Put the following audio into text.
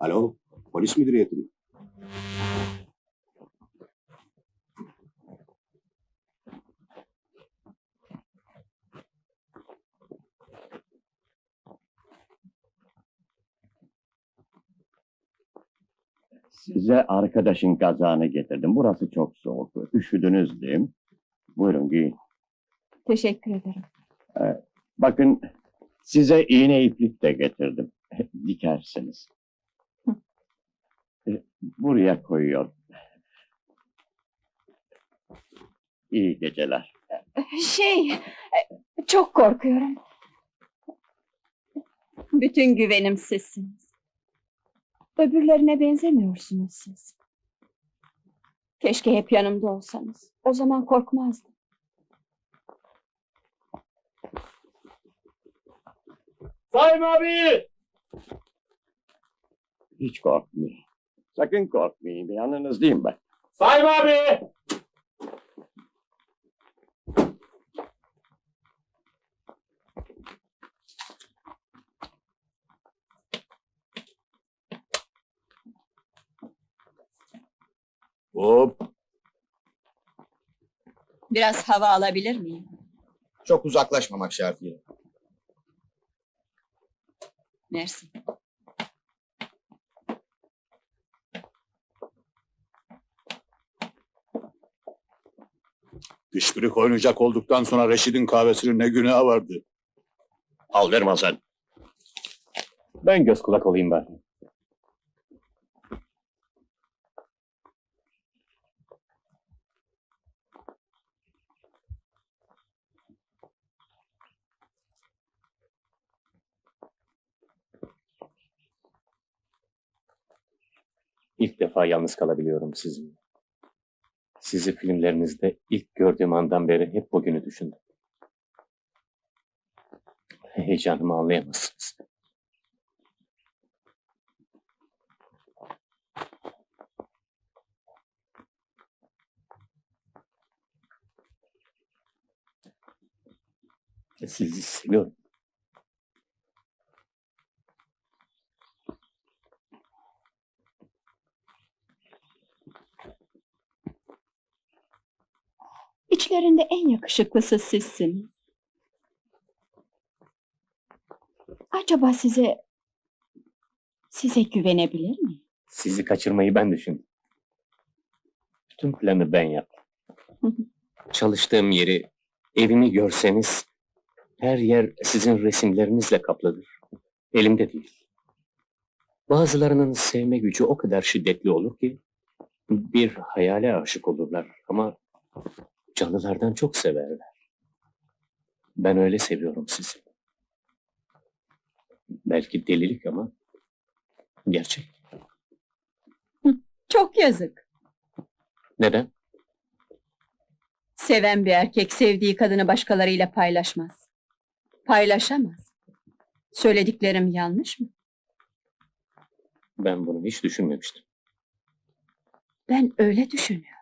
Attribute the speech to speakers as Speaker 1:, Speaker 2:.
Speaker 1: Alo, polis müdüriyeti mi?
Speaker 2: Size arkadaşın kazağını getirdim. Burası çok soğuk. Üşüdünüz değil mi? Buyurun giyin.
Speaker 3: Teşekkür ederim.
Speaker 2: Bakın size iğne iplik de getirdim. Dikersiniz. E, Buraya koyuyor. İyi geceler.
Speaker 3: Şey, çok korkuyorum. Bütün güvenim sizsiniz. Öbürlerine benzemiyorsunuz siz. Keşke hep yanımda olsanız. O zaman korkmazdım.
Speaker 2: Sayın abi! Hiç korkmayın. Sakın korkmayın. Yanınızdayım ben. Sayın abi!
Speaker 1: Hop,
Speaker 3: Biraz hava alabilir miyim?
Speaker 4: Çok uzaklaşmamak şartıyla.
Speaker 3: Mersi.
Speaker 1: İşbirlik oynayacak olduktan sonra Reşit'in kahvesinin ne günahı vardı?
Speaker 2: Al verme sen.
Speaker 5: Ben göz kulak olayım bari. İlk defa yalnız kalabiliyorum sizinle. Sizi filmlerinizde ilk gördüğüm andan beri hep bugünü düşündüm. Heyecanımı anlayamazsınız. Sizi seviyorum.
Speaker 3: İçlerinde en yakışıklısı sizsiniz. Acaba size... Size güvenebilir miyim?
Speaker 5: Sizi kaçırmayı ben düşündüm. Bütün planı ben yaptım. Çalıştığım yeri, evimi görseniz, her yer sizin resimlerinizle kaplıdır. Elimde değil. Bazılarının sevme gücü o kadar şiddetli olur ki, bir hayale aşık olurlar ama canlılardan çok severler. Ben öyle seviyorum sizi. Belki delilik ama gerçek.
Speaker 3: Çok yazık.
Speaker 5: Neden?
Speaker 3: Seven bir erkek sevdiği kadını başkalarıyla paylaşmaz. Paylaşamaz. Söylediklerim yanlış mı?
Speaker 5: Ben bunu hiç düşünmemiştim.
Speaker 3: Ben öyle düşünüyorum.